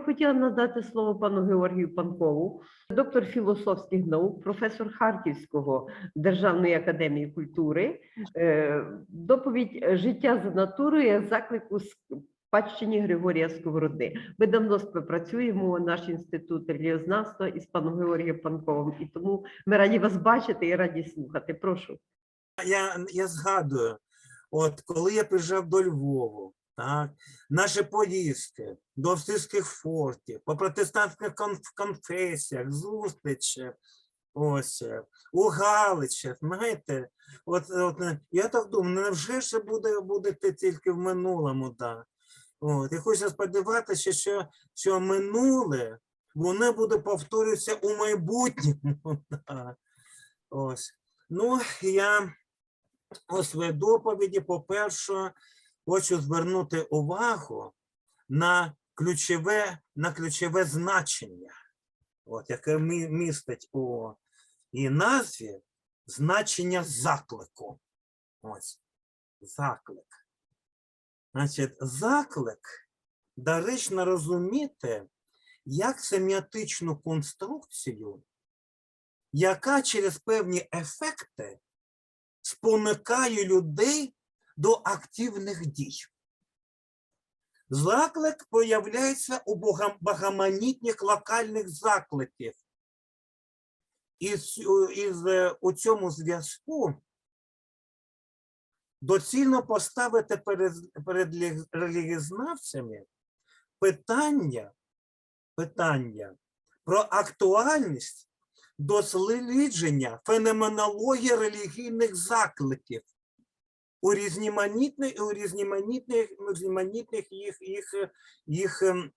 Хотіла надати слово пану Георгію Панкову, доктор філософських наук, професор Харківського державної академії культури. Е, Доповідь Життя за натурою як заклику спадщині Григорія Сковороди. Ми давно співпрацюємо, наш інститут релігіознавства із паном Георгієм Панковим, і тому ми раді вас бачити і раді слухати. Прошу. я, я згадую, от коли я приїжджав до Львову, так, наші поїздки до австрійських фортів, по протестантських конф- конфесіях, зустрічі, ось, у Галичах, знаєте, от, от, я так думаю, ну, невже ще буде, будете тільки в минулому, да. От, і хочу сподіватися, що, що минуле, воно буде повторюватися у майбутньому. Да. Ось. Ну, я у своїй доповіді, по-перше, хочу звернути увагу на ключове, на ключове значення, от, яке містить у її назві значення заклику. Ось, заклик. Значить, заклик доречно розуміти як семіотичну конструкцію, яка через певні ефекти спонукає людей до активних дій. Заклик появляється у багаманітних локальних закликів. І у- цьому зв'язку доцільно поставити перед, перед лі- релігієзнавцями питання, питання про актуальність дослідження феноменології релігійних закликів у різноманітних, у різноманітних, їх, їх, їх ем,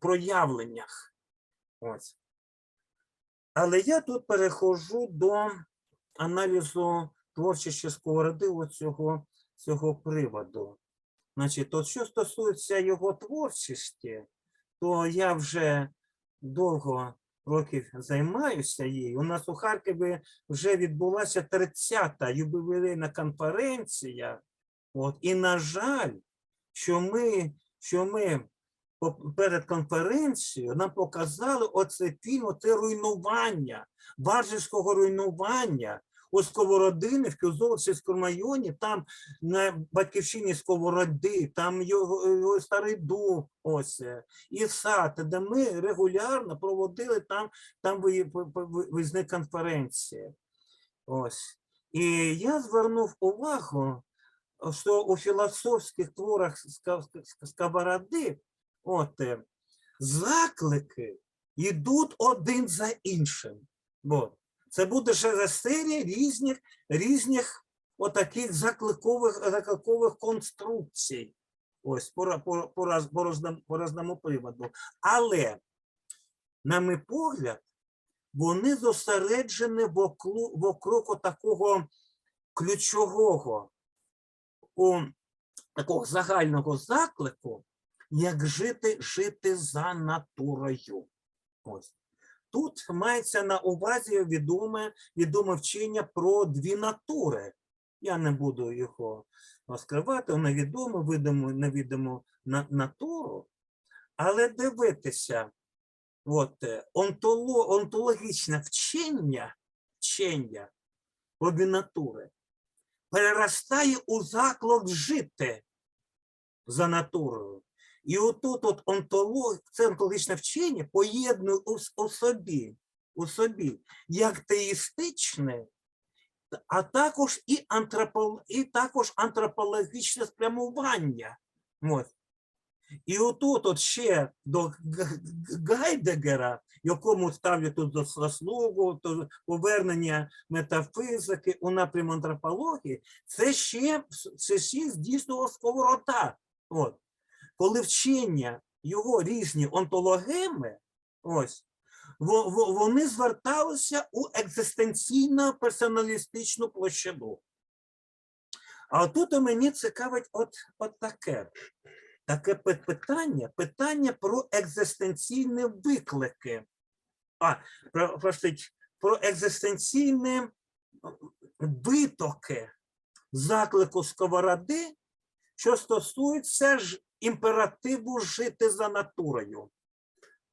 проявленнях. Ось. Але я тут перехожу до аналізу творчості сковороди цього, цього приводу. Значить, от що стосується його творчості, то я вже довго років займаюся їй. У нас у Харкові вже відбулася 30-та юбилейна конференція. От, і, на жаль, що ми, що ми перед конференцією нам показали оце фільм, оце руйнування, Варжівського руйнування. У Сковородини в Козовцівському районі, там на батьківщині Сковороди, там його, його старий дуб, ось е, і сад, де ми регулярно проводили там, там ви- ви- ви- виїзні конференції. Ось. І я звернув увагу, що у філософських творах Сковороди от, е, заклики йдуть один за іншим. От. Це буде ще серія різних, різних отаких закликових, закликових конструкцій. Ось по, по, по, по, розному, по розному приводу. Але, на мій погляд, вони зосереджені вокруг, вокруг такого ключового, у, такого загального заклику, як жити, жити за натурою. Ось. Тут мається на увазі відоме, відоме вчення про дві натури. Я не буду його розкривати, воно відоме, видимо, невідому на, натуру. Але дивитися, от, е, онтоло, онтологічне вчення, вчення натури переростає у заклик жити за натурою. І отут от онтолог, це онтологічне вчення поєднує у, у собі, у собі як теїстичне, а також і, антропол, і також антропологічне спрямування. От. І отут от ще до Гайдегера, якому ставлю тут заслугу, то повернення метафізики у напряму антропології, це ще, це ще здійснював сковорода. От коли вчення його різні онтологеми, ось, во- во- вони зверталися у екзистенційно персоналістичну площину. А тут мені цікавить от, от таке. Таке питання, питання про екзистенційні виклики. А, про, простить, про екзистенційні витоки заклику сковороди, що стосується ж імперативу жити за натурою.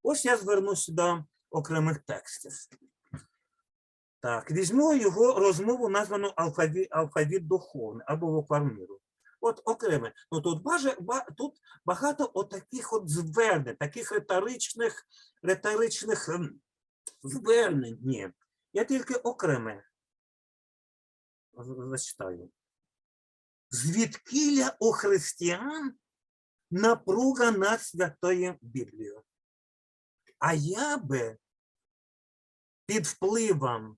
Ось я звернуся до окремих текстів. Так, візьму його розмову, названу алфавіт, алфавіт духовний або вокварміру. От окреме. Ну тут баже, ба, тут багато отаких от звернень, таких риторичних, риторичних ем, звернень. Ні. Я тільки окреме зачитаю. Звідкиля у християн напруга над святою Біблією. А я би під впливом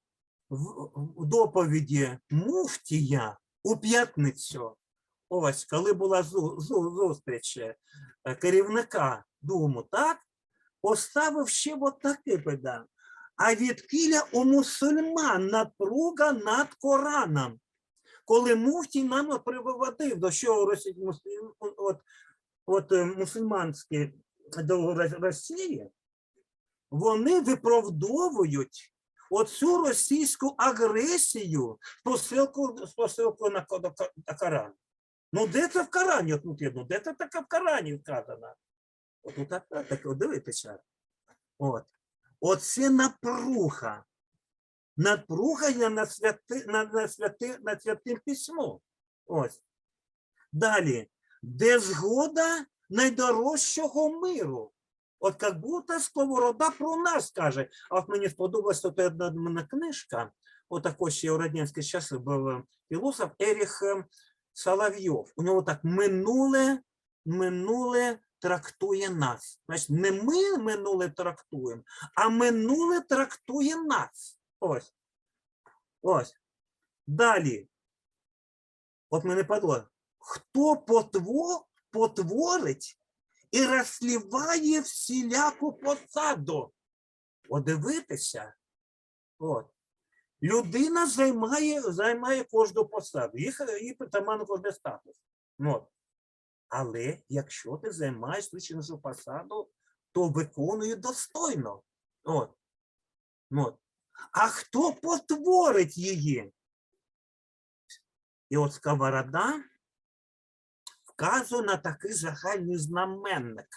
доповіді Муфтія у п'ятницю, ось коли була зу- зу- зустріч е, керівника Думу, так, поставив ще от таке питання. А відкиля у мусульман напруга над Кораном? Коли Муфтій нам приводив до що от, от е, мусульманські Росії, вони виправдовують оцю російську агресію з посилку, на, Коран. Ну, де це в Корані? От, ну, ну, де це таке в Корані вказано? От, от, так, так, от дивитися. От. Оце напруга. Напруга на, святи, на, на, святи, на святим письмом. Ось. Далі. Де згода найдорожчого миру? От як будто сковорода про нас каже. А от мені сподобалась тут одна мене книжка. От також ще у радянські часи був е, філософ Еріх е, Соловйов. У нього так минуле, минуле трактує нас. Значить, не ми минуле трактуємо, а минуле трактує нас. Ось. Ось. Далі. От мене падло. Хто потво, потворить і розсліває всіляку посаду? От дивитися. От. Людина займає, займає кожну посаду. Їх, їх притаманно кожен статус. От. Але якщо ти займаєш вищу посаду, то виконує достойно. От. От. А хто потворить її? І от сковорода вказує на такий загальний знаменник,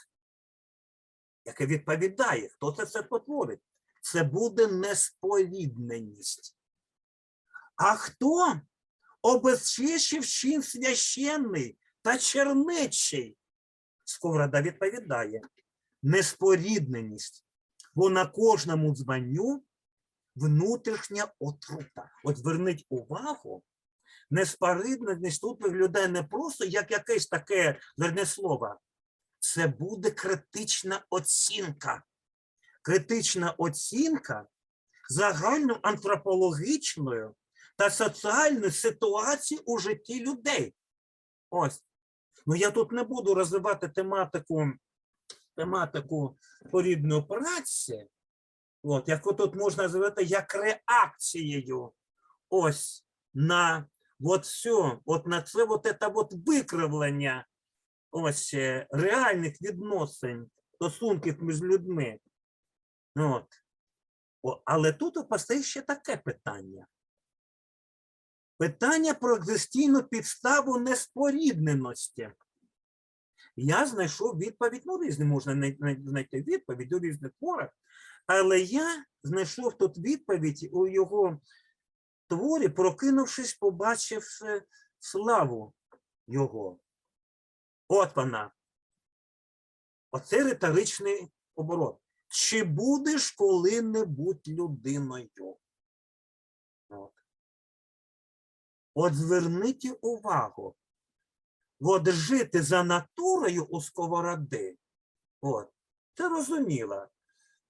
який відповідає, хто це все потворить. Це буде неспорідненість. А хто обезчищив чин священний та чернечий? Сковорода відповідає неспорідненість, бо на кожному дзванню внутрішня отрута. От зверніть увагу, неспорідненість тут виглядає не просто як якесь таке верне слово. Це буде критична оцінка. Критична оцінка загальноантропологічної та соціальної ситуації у житті людей. Ось. Ну я тут не буду розвивати тематику, тематику порідної праці, от, яку тут можна називати як реакцією ось на от все, от на це от це от викривлення ось е, реальних відносин, стосунків між людьми. От. Але тут постає ще таке питання. Питання про екзистійну підставу неспорідненості. Я знайшов відповідь, ну, різні можна най- най- знайти відповідь у різних творах, але я знайшов тут відповідь у його творі, прокинувшись, побачивши славу його. От вона. Оце риторичний оборот. Чи будеш коли-небудь людиною? От. От зверніть увагу. От жити за натурою у сковороди. От. Це розуміло.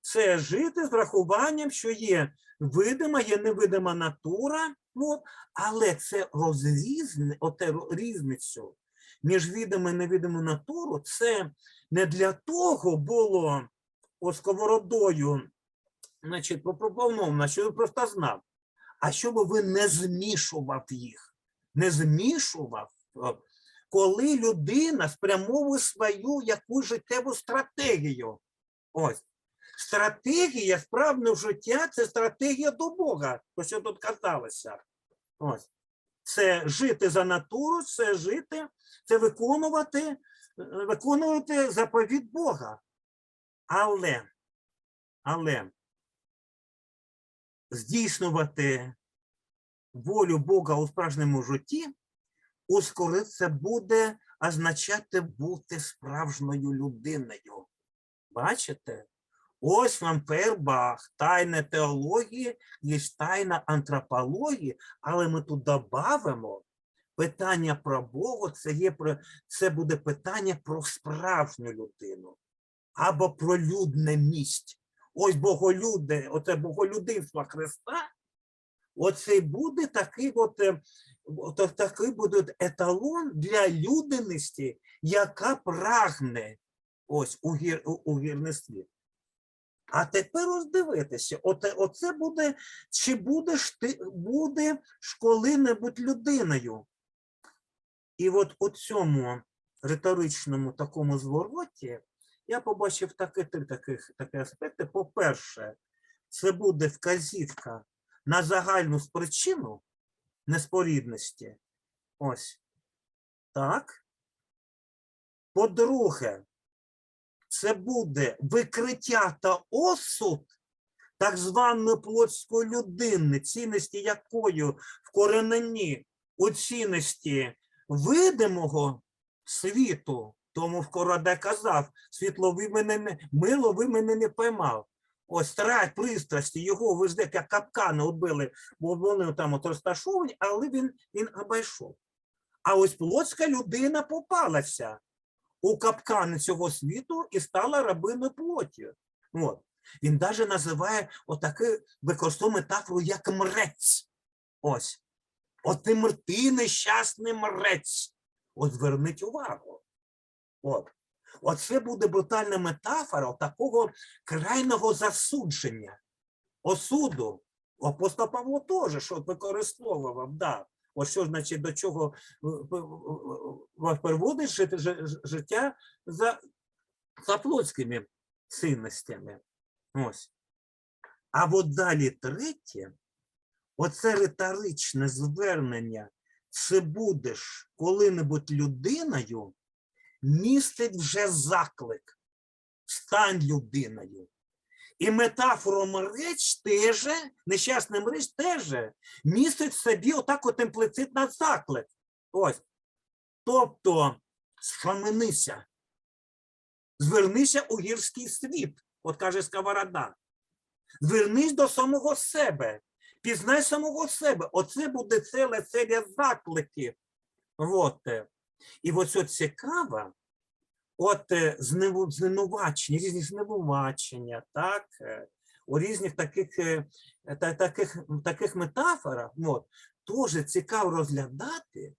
Це жити з врахуванням, що є видима, є невидима натура, от, але це розрізне, оте різницю між видимо і невидимою натуру, це не для того було сковородою, значить, пропоновано, що він просто знав, а щоб ви не змішував їх, не змішував, коли людина спрямовує свою якусь життєву стратегію. Ось. Стратегія справного життя це стратегія до Бога, то що тут казалося. Ось. Це жити за натуру, це жити, це виконувати е, виконувати заповідь Бога. Але, але здійснювати волю Бога у справжньому житті, ускори це буде означати бути справжньою людиною. Бачите? Ось вам Фейербах, тайна теології, є тайна антропології, але ми тут додамо питання про Бога, це, є про, це буде питання про справжню людину або про людне місць. Ось боголюди, оце боголюдинство Христа, оце буде такий от, е, от такий буде еталон для людяності, яка прагне ось у, гір, у, вірництві. А тепер ось дивитися, оце буде, чи будеш ти будеш коли-небудь людиною. І от у цьому риторичному такому звороті я побачив такі, три таких, такі аспекти. По-перше, це буде вказівка на загальну причину неспорідності. Ось. Так. По-друге, це буде викриття та осуд так званої плотської людини, цінності якої вкоренені у цінності видимого світу. Тому Вкороде казав, світло ви мене не мило, ви мене не поймав. Ось страх пристрасті, його ждете, як капкани убили, бо вони там от розташовані, але він, він обійшов. А ось плотська людина попалася у капкани цього світу і стала рабиною плоті. От. Він навіть називає отаке, використовує метафору як мрець. Ось. От ти мр- ти нещасний мрець. От зверніть увагу. От. Оце буде брутальна метафора такого крайного засудження, осуду. Апостол Павло теж що використовував, да. Ось що значить до чого е, е, е, переводить жит- жи- жи- життя за, за плотськими цінностями. Ось. А от далі третє, оце риторичне звернення, чи будеш коли-небудь людиною, містить вже заклик. Стань людиною. І метафора мреч теж, нещасний мреч теж містить в собі отак от імплицитно заклик. Ось. Тобто, схаменися, звернися у гірський світ, от каже Сковорода. Звернись до самого себе, пізнай самого себе. Оце буде ціле серія закликів. От. І ось от цікаво, от е, звинувачення, різні звинувачення, так, е, у різних таких, е, та, таких, таких метафорах, от, теж цікаво розглядати,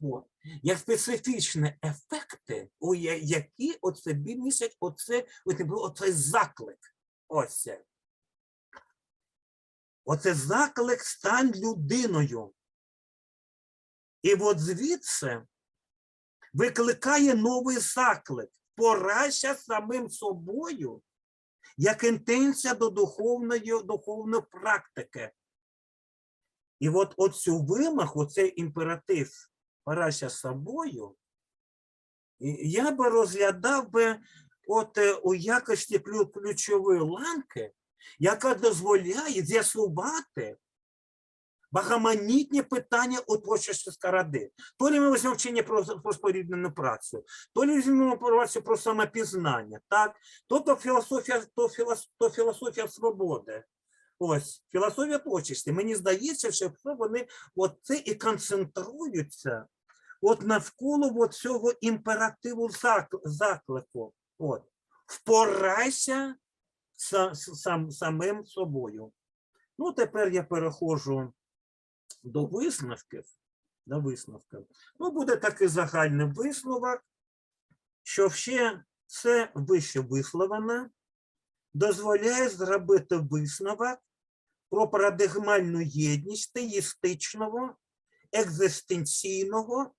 от, як специфічні ефекти, у які от собі містять оце, оцей заклик. Ось це. Оце заклик стань людиною. І от звідси викликає новий заклик. Порайся самим собою, як інтенція до духовної, духовної практики. І от оцю вимогу, цей імператив порайся собою, я би розглядав би от е, у якості ключової ланки, яка дозволяє з'ясувати багаманітні питання у творчості скаради. То ли ми візьмемо вчення про, про споріднену працю, то ли візьмемо працю про самопізнання, так? Тобто філософія, то, філос, то філософія свободи. Ось, філософія творчості. Мені здається, що вони от і концентруються от навколо от цього імперативу заклику. От. Впорайся са- сам, самим собою. Ну, тепер я переходжу до висновків. До висновків. Ну, буде такий загальний висновок, що ще це вище висловлене дозволяє зробити висновок про парадигмальну єдність теїстичного, екзистенційного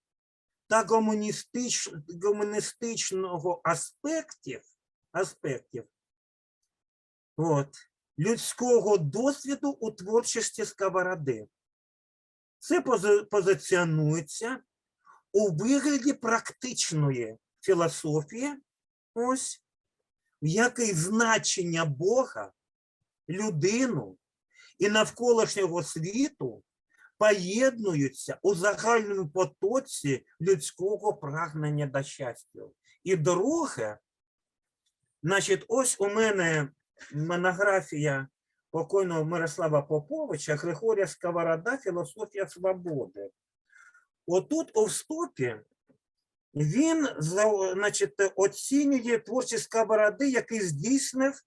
та гуманістич, гуманістичного аспектів, аспектів от, людського досвіду у творчості сковороди. Це позиціонується у вигляді практичної філософії, ось, в якій значення Бога, людину і навколишнього світу поєднуються у загальному потоці людського прагнення до щастя. І друге, значить, ось у мене монографія покойного Мирослава Поповича Григорія Сковорода Філософія свободи. Отут у вступі він значить, оцінює творчість Сковороди, який здійснив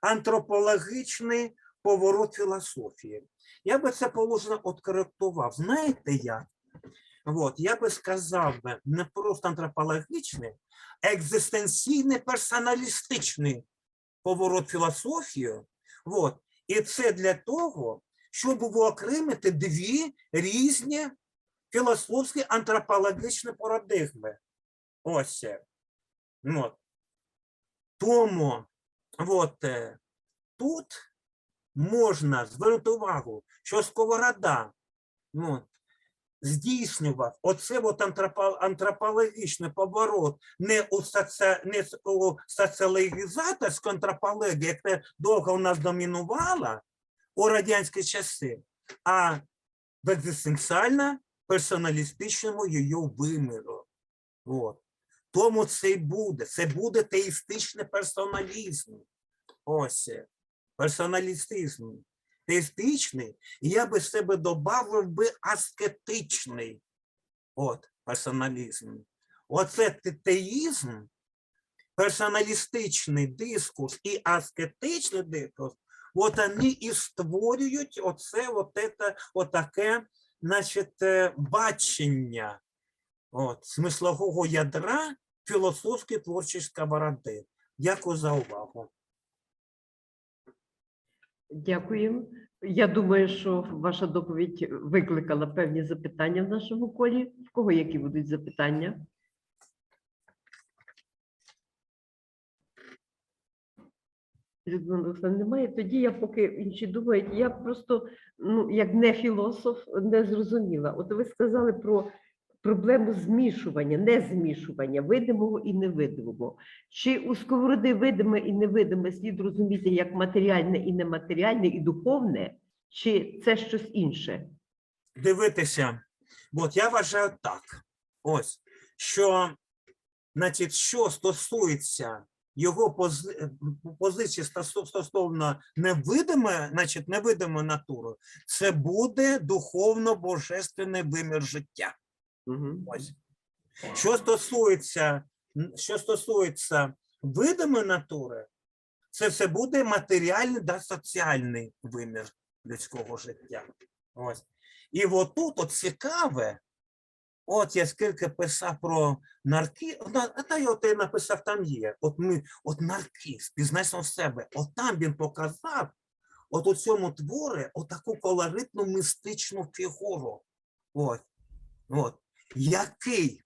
антропологічний поворот філософії. Я би це положення откоректував. Знаєте як? От, я би сказав би, не просто антропологічний, а екзистенційний персоналістичний поворот філософії. От. І це для того, щоб виокремити дві різні філософські антропологічні парадигми. Ось. От. Тому от, е, тут можна звернути увагу, що Сковорода ну, здійснював оце от антропологічний поворот не у, соці... не антропологію, яка довго у нас домінувала у радянські часи, а в екзистенціально персоналістичному її виміру. От. Тому це й буде. Це буде теїстичний персоналізм. Ось. Персоналістизм. Теїстичний, я би себе додав би аскетичний. От, персоналізм. Оце те- теїзм, персоналістичний дискурс і аскетичний дискурс, от вони і створюють оце, от это, отаке, значить, е, бачення от, смислового ядра філософської творчої сковороди. Дякую за увагу. Дякую. Я думаю, що ваша доповідь викликала певні запитання в нашому колі. В кого які будуть запитання? Немає. Тоді я поки інші думають, я просто, ну, як не філософ, не зрозуміла. От ви сказали про проблему змішування, не змішування видимого і невидимого. Чи у сковороди видиме і невидиме слід розуміти як матеріальне і нематеріальне, і духовне, чи це щось інше? дивитися. От я вважаю так. Ось, що, значить, що стосується його пози... позиції стосовно невидиме, значить, невидимої натури, це буде духовно-божественний вимір життя. Угу. Ось. Що стосується, що стосується видимої натури, це все буде матеріальний та соціальний вимір людського життя. Ось. І отут от цікаве, от я скільки писав про нарки, а та й от я написав, там є. От ми, от наркіз, пізнайся в себе. От там він показав, от у цьому творі, отаку колоритну містичну фігуру. От. От який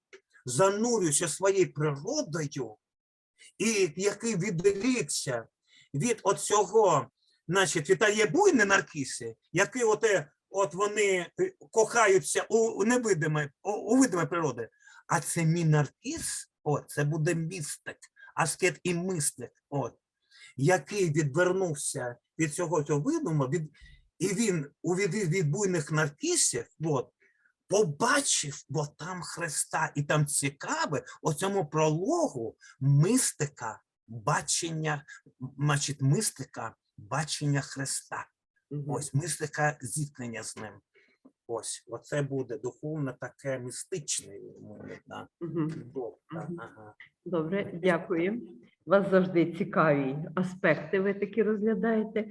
занурюється своєю природою, і який відрікся від оцього, значить, вітає буйне наркіси, які от, от вони е, кохаються у, невидиме, у, видиме природи. А це мій наркіс, от, це буде містик, аскет і мистик, от, який відвернувся від цього цього видуму, від, і він у від, від буйних наркісів, от, побачив, бо там Христа, і там цікаве у цьому прологу мистика, бачення, значить, мистика, бачення Христа. Ось мистика зіткнення з ним. Ось, оце буде духовно таке містичне. да, Угу. добре, ага. Добре, дякую. У вас завжди цікаві аспекти, ви такі розглядаєте.